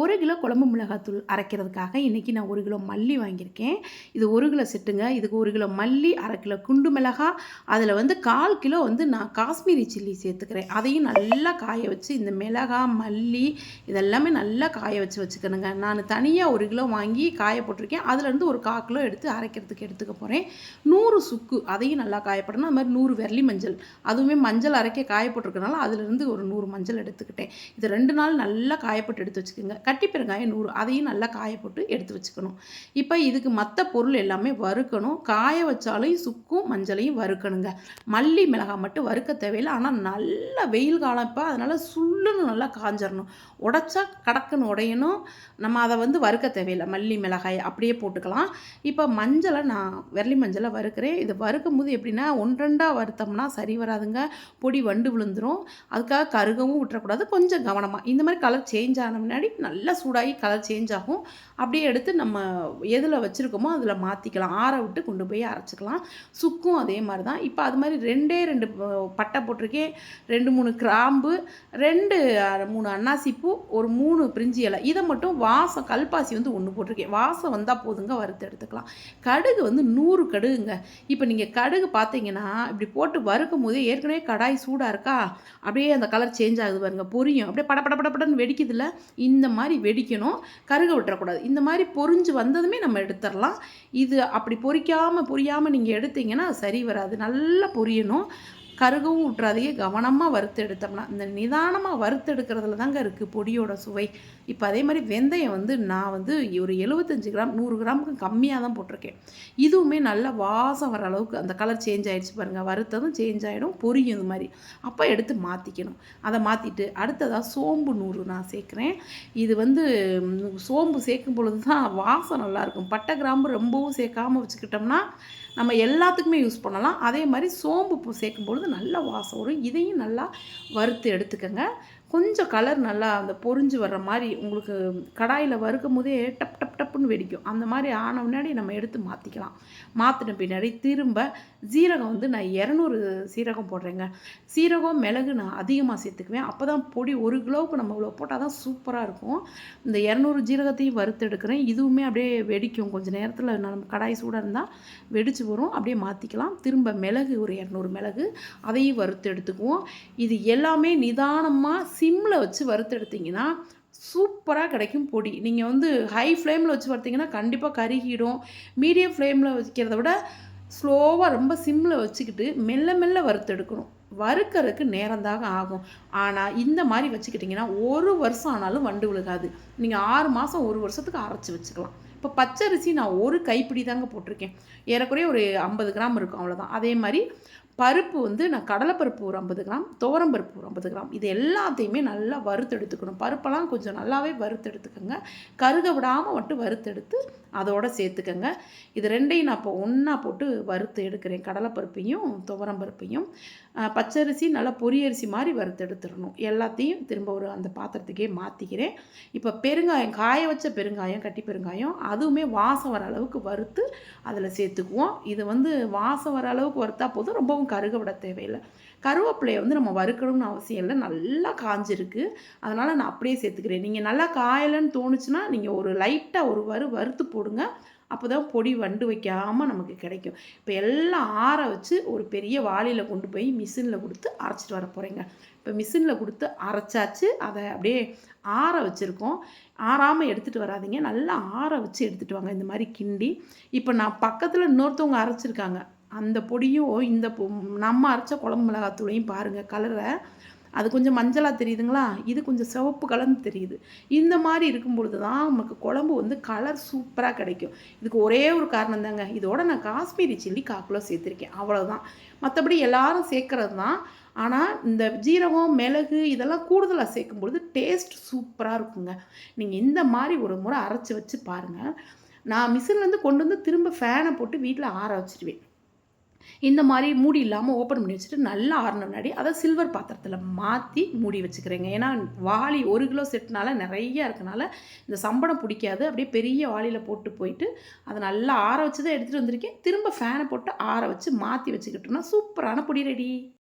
ஒரு கிலோ குழம்பு மிளகாத்தூள் அரைக்கிறதுக்காக இன்றைக்கி நான் ஒரு கிலோ மல்லி வாங்கியிருக்கேன். இது ஒரு கிலோ செட்டுங்க. இதுக்கு ஒரு கிலோ மல்லி அரை கிலோ குண்டு மிளகா அதில் வந்து கால் கிலோ வந்து நான் காஷ்மீரி சில்லி சேர்த்துக்கிறேன். அதையும் நல்லா காய வச்சு இந்த மிளகா மல்லி இதெல்லாமே நல்லா காய வச்சு வச்சுக்கணுங்க. நான் தனியாக ஒரு கிலோ வாங்கி காய போட்டிருக்கேன். அதுலேருந்து ஒரு கால் கிலோ எடுத்து அரைக்கிறதுக்கு எடுத்துக்க போகிறேன் நூறு சுக்கு அதையும் நல்லா காயப்படணும். அது மாதிரி நூறு வெள்ளி மஞ்சள். அதுவுமே மஞ்சள் அரைக்க காய போட்டிருக்கனால அதுலேருந்து ஒரு நூறு மஞ்சள் எடுத்துக்கிட்டேன். இது ரெண்டு நாள் நல்லா காயப்பட்டு எடுத்து வச்சுக்கோங்க. கட்டி பெருங்காயம் நூறு அதையும் நல்லா காய போட்டு எடுத்து வச்சுக்கணும். இப்போ இதுக்கு மற்ற பொருள் எல்லாமே வறுக்கணும். காய வச்சாலும் சுக்கும் மஞ்சளையும் வறுக்கணுங்க. மல்லி மிளகாய் மட்டும் வறுக்க தேவையில்லை. ஆனால் நல்ல வெயில் காலம் இப்போ அதனால் சுள்ளுன்னு நல்லா காஞ்சிடணும் உடச்சா கடக்குன்னு உடையணும். நம்ம அதை வந்து வறுக்க தேவையில்லை. மல்லி மிளகாய் அப்படியே போட்டுக்கலாம். இப்போ மஞ்சளை நான் வெள்ளி மஞ்சளை வறுக்கிறேன். இதை வறுக்கும் போது எப்படின்னா ஒன்றெண்டாக வறுத்தோம்னா சரி வராதுங்க. பொடி வண்டு விழுந்துடும் அதுக்காக கருகவும் விட்டுறக்கூடாது கொஞ்சம் கவனமாக இந்த மாதிரி கலர் சேஞ்ச் ஆன முன்னாடி நல்லா நல்லா சூடாகி கலர் சேஞ்ச் ஆகும். அப்படியே எடுத்து நம்ம எதில் வச்சுருக்கோமோ அதில் மாற்றிக்கலாம் ஆற விட்டு கொண்டு போய் அரைச்சிக்கலாம். சுக்கும் அதே மாதிரி தான் இப்போ அது மாதிரி ரெண்டே ரெண்டு பட்டை போட்டிருக்கேன். ரெண்டு மூணு கிராம்பு ரெண்டு மூணு அன்னாசிப்பூ ஒரு மூணு பிரிஞ்சி இலை. இதை மட்டும் வாசம் கல்பாசி வந்து ஒன்று போட்டிருக்கேன். வாசம் வந்தால் போதுங்க வறுத்து எடுத்துக்கலாம். கடுகு வந்து நூறு கடுகுங்க. இப்போ நீங்கள் கடுகு பார்த்தீங்கன்னா இப்படி போட்டு வறுக்கும் போது ஏற்கனவே கடாய் சூடாக இருக்கா? அப்படியே அந்த கலர் சேஞ்ச் ஆகுது பாருங்கள் பொரியும். அப்படியே பட பட படன்னு வெடிக்குதுல்ல? இந்த மாதிரி மாதிரி வெடிக்கணும் கருக விட்டுறக்கூடாது. இந்த மாதிரி பொறிஞ்சு வந்ததுமே நம்ம எடுத்துடலாம். இது அப்படி பொறிக்காமல் பொரியாமல் நீங்கள் எடுத்தீங்கன்னா சரி வராது. நல்லா பொரியணும். கருகவும் விட்றாதையே கவனமாக வறுத்து எடுத்தோம்னா இந்த நிதானமாக வறுத்து எடுக்கிறதுல தாங்க இருக்குது பொடியோட சுவை. இப்போ அதே மாதிரி வெந்தயம் வந்து நான் வந்து ஒரு எழுபத்தஞ்சு கிராம் நூறு கிராமுக்கு கம்மியாக தான் போட்டிருக்கேன். இதுவுமே நல்லா வாசம் வர அளவுக்கு அந்த கலர் சேஞ்ச் ஆகிடுச்சு பாருங்கள் வறுத்ததும் சேஞ்ச் ஆகிடும் பொரியும் இது மாதிரி. அப்போ எடுத்து மாற்றிக்கணும் அதை மாற்றிட்டு அடுத்ததாக சோம்பு நூறு நான் சேர்க்குறேன். இது வந்து சோம்பு சேர்க்கும் பொழுது தான் வாசம் நல்லாயிருக்கும் பட்டை கிராம்பு ரொம்பவும் சேர்க்காமல் வச்சுக்கிட்டோம்னா நம்ம எல்லாத்துக்குமே யூஸ் பண்ணலாம். அதே மாதிரி சோம்பு பூ சேர்க்கும் பொழுது நல்ல வாசம் வரும். இதையும் நல்லா வறுத்து எடுத்துக்கோங்க. கொஞ்சம் கலர் நல்லா அந்த பொறிஞ்சு வர்ற மாதிரி உங்களுக்கு கடாயில் வறுக்கும் போதே டப் டப் டப்புன்னு வெடிக்கும். அந்த மாதிரி ஆன முன்னாடி நம்ம எடுத்து மாற்றிக்கலாம் மாற்றின பின்னாடி திரும்ப ஜீரகம் வந்து நான் இரநூறு சீரகம் போடுறேங்க. சீரகம் மிளகு நான் அதிகமாக சேர்த்துக்குவேன். அப்போ தான் பொடி ஒரு கிலோவுக்கு நம்ம இவ்வளோ போட்டால் தான் சூப்பராக இருக்கும். இந்த இரநூறு ஜீரகத்தையும் வறுத்து எடுக்கிறேன். இதுவுமே அப்படியே வெடிக்கும். கொஞ்சம் நேரத்தில் நம்ம கடாய் சூடாக இருந்தால் வெடிச்சு வரும். அப்படியே மாற்றிக்கலாம் திரும்ப மிளகு ஒரு இரநூறு மிளகு அதையும் வறுத்து எடுத்துக்குவோம். இது எல்லாமே நிதானமாக சிம்மில் வச்சு வறுத்தெடுத்திங்கன்னா சூப்பராக கிடைக்கும் பொடி. நீங்கள் வந்து ஹை ஃப்ளேமில் வச்சு வறுத்திங்கன்னா கண்டிப்பாக கருகிடும். மீடியம் ஃப்ளேமில் வைக்கிறத விட ஸ்லோவாக ரொம்ப சிம்மில் வச்சுக்கிட்டு மெல்ல மெல்ல வறுத்தெடுக்கணும். வறுக்கிறதுக்கு நேரந்தாக ஆகும். ஆனால் இந்த மாதிரி வச்சுக்கிட்டிங்கன்னா ஒரு வருஷம் ஆனாலும் வண்டு விழுகாது. நீங்கள் ஆறு மாதம் ஒரு வருஷத்துக்கு அரைச்சி வச்சுக்கலாம். இப்போ பச்சரிசி நான் ஒரு கைப்பிடி தாங்க போட்டிருக்கேன். ஏறக்குறைய ஒரு ஐம்பது கிராம் இருக்கும் அவ்வளோதான் அதே மாதிரி பருப்பு வந்து நான் கடலைப்பருப்பு ஒரு ஐம்பது கிராம் பருப்பு ஒரு ஐம்பது கிராம். இது எல்லாத்தையுமே நல்லா வறுத்தெடுத்துக்கணும். பருப்பெல்லாம் கொஞ்சம் நல்லாவே வறுத்தெடுத்துக்கோங்க. கருக விடாமல் மட்டும் வறுத்தெடுத்து அதோடு சேர்த்துக்கோங்க. இது ரெண்டையும் நான் இப்போ ஒன்றா போட்டு வறுத்து எடுக்கிறேன். கடலைப்பருப்பையும் துவரம்பருப்பையும். பச்சரிசி நல்லா பொரியரிசி மாதிரி வறுத்து எடுத்துடணும் எல்லாத்தையும் திரும்ப ஒரு அந்த பாத்திரத்துக்கே மாற்றிக்கிறேன் இப்போ பெருங்காயம் காய வச்ச பெருங்காயம் கட்டி பெருங்காயம் அதுவுமே வாசம் வர அளவுக்கு வறுத்து அதில் சேர்த்துக்குவோம். இது வந்து வாசம் வர அளவுக்கு வறுத்தா போதும். ரொம்பவும் கருக விட தேவையில்லை. கருவேப்பிலையை வந்து நம்ம வறுக்கணும்னு அவசியம் இல்லை. நல்லா காஞ்சிருக்கு. அதனால் நான் அப்படியே சேர்த்துக்கிறேன். நீங்கள் நல்லா காயலைன்னு தோணுச்சுன்னா நீங்கள் ஒரு லைட்டாக ஒரு வறு வறுத்து போடுங்க. அப்போ தான் பொடி வண்டு வைக்காமல் நமக்கு கிடைக்கும். இப்போ எல்லாம் ஆற வச்சு ஒரு பெரிய வாளியில் கொண்டு போய் மிஷினில் கொடுத்து அரைச்சிட்டு வர போகிறேங்க இப்போ மிஷினில் கொடுத்து அரைச்சாச்சு. அதை அப்படியே ஆற வச்சுருக்கோம். ஆறாமல் எடுத்துகிட்டு வராதிங்க. நல்லா ஆற வச்சு எடுத்துகிட்டு வாங்க. இந்த மாதிரி கிண்டி. இப்போ நான் பக்கத்தில் இன்னொருத்தவங்க அரைச்சிருக்காங்க. அந்த பொடியும் இந்த நம்ம அரைச்ச குழம்பு மிளகாத்தூளையும் பாருங்கள் கலரை அது கொஞ்சம் மஞ்சளாக தெரியுதுங்களா? இது கொஞ்சம் சிவப்பு கலந்து தெரியுது. இந்த மாதிரி இருக்கும் பொழுது தான் நமக்கு குழம்பு வந்து கலர் சூப்பராக கிடைக்கும். இதுக்கு ஒரே ஒரு காரணம் தாங்க. இதோட நான் காஷ்மீரி சில்லி காக்குலோ சேர்த்துருக்கேன். அவ்வளோதான் மற்றபடி எல்லாரும் சேர்க்குறது தான். ஆனால் இந்த ஜீரகம் மிளகு இதெல்லாம் கூடுதலாக சேர்க்கும் பொழுது டேஸ்ட் சூப்பராக இருக்குங்க. நீங்கள் இந்த மாதிரி ஒரு முறை அரைச்சி வச்சு பாருங்கள் நான் மிஷின்லேருந்து கொண்டு வந்து திரும்ப ஃபேனை போட்டு வீட்டில் ஆற வச்சுருவேன். இந்த மாதிரி மூடி இல்லாமல் ஓப்பன் பண்ணி வச்சுட்டு நல்லா ஆறின முன்னாடி அதை சில்வர் பாத்திரத்தில் மாற்றி மூடி வச்சுக்கிறேங்க. ஏன்னா வாளி ஒரு கிலோ செட்னால நிறைய இருக்கனால இந்த சம்பளம் பிடிக்காது. அப்படியே பெரிய வாளியில் போட்டு போயிட்டு அதை நல்லா ஆற வச்சு தான் எடுத்துகிட்டு வந்திருக்கேன். திரும்ப ஃபேனை போட்டு ஆற வச்சு மாற்றி வச்சுக்கிட்டோம்னா சூப்பரான பொடி ரெடி